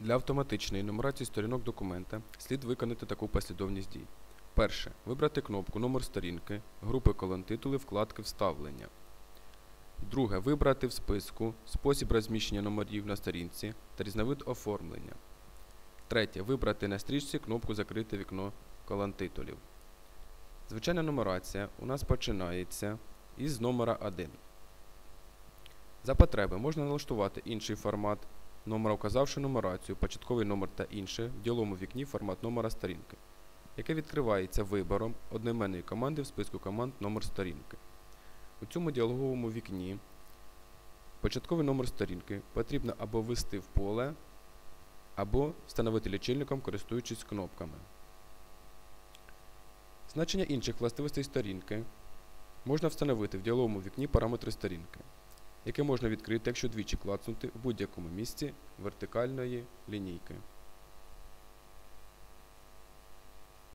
Для автоматичної нумерації сторінок документа слід виконати таку послідовність дій. Перше. Вибрати кнопку Номер сторінки, групи колон титули, вкладки Вставлення. Друге. Вибрати в списку спосіб розміщення номерів на сторінці та різновид оформлення. Третє. Вибрати на стрічці кнопку Закрити вікно колон титулів. Звичайна нумерація у нас починається із номера 1. За потреби можна налаштувати інший формат номера, вказавши нумерацію, початковий номер та інше в діловому вікні формат номера сторінки, яке відкривається вибором одноіменної команди в списку команд номер сторінки. У цьому діалоговому вікні початковий номер сторінки потрібно або ввести в поле, або встановити лічильником, користуючись кнопками. Значення інших властивостей сторінки можна встановити в діалоговому вікні параметри сторінки, яке можна відкрити, якщо двічі клацнути в будь-якому місці вертикальної лінійки.